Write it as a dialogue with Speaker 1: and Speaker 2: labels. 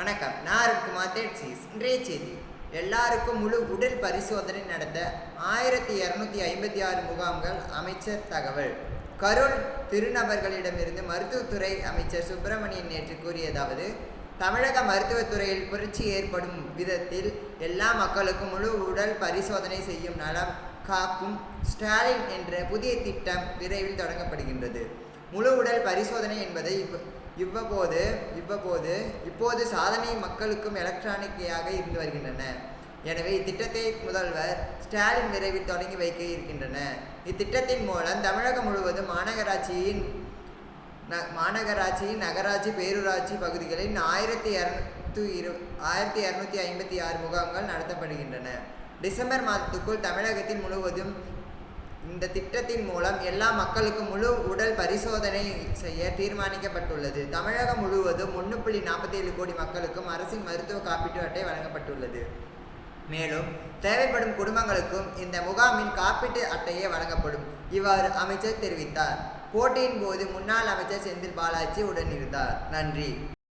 Speaker 1: வணக்கம். நான் அருண்குமார் தேட்சிஸ். இன்றைய செய்தி. எல்லாருக்கும் முழு உடல் பரிசோதனை நடத்த ஆயிரத்தி இரநூத்தி ஐம்பத்தி ஆறு முகாம்கள் அமைச்சர் தகவல். கரூர் திருநபர்களிடமிருந்து மருத்துவத்துறை அமைச்சர் சுப்பிரமணியன் நேற்று கூறியதாவது தமிழக மருத்துவத்துறையில் புரட்சி ஏற்படும் விதத்தில் எல்லா மக்களுக்கும் முழு உடல் பரிசோதனை செய்யும் நலம் காக்கும் ஸ்டாலின் என்ற புதிய திட்டம் விரைவில் தொடங்கப்படுகின்றது. முழு உடல் பரிசோதனை என்பதை இவ் இவ்வப்போது இவ்வப்போது இப்போது சாதனை மக்களுக்கும் எலக்ட்ரானிக்கையாக இருந்து வருகின்றன. எனவே இத்திட்டத்தை முதல்வர் ஸ்டாலின் விரைவில் தொடங்கி வைக்க இருக்கின்றன. இத்திட்டத்தின் மூலம் தமிழகம் முழுவதும் மாநகராட்சியின் ந மாநகராட்சியின் நகராட்சி பேரூராட்சி பகுதிகளில் ஆயிரத்தி இரநூத்தி இரு ஆயிரத்தி இரநூத்தி ஐம்பத்தி ஆறு முகாம்கள் நடத்தப்படுகின்றன. டிசம்பர் மாதத்துக்குள் தமிழகத்தின் முழுவதும் இந்த திட்டத்தின் மூலம் எல்லா மக்களுக்கும் முழு உடல் பரிசோதனை செய்ய தீர்மானிக்கப்பட்டுள்ளது. தமிழகம் முழுவதும் ஒன்று புள்ளி நாற்பத்தி ஏழு கோடி மக்களுக்கும் அரசின் மருத்துவ காப்பீட்டு அட்டை வழங்கப்பட்டுள்ளது. மேலும் தேவைப்படும் குடும்பங்களுக்கும் இந்த முகாமின் காப்பீட்டு அட்டையே வழங்கப்படும். இவ்வாறு அமைச்சர் தெரிவித்தார். போட்டியின் போது முன்னாள் அமைச்சர் செந்தில் பாலாஜி உடனிருந்தார். நன்றி.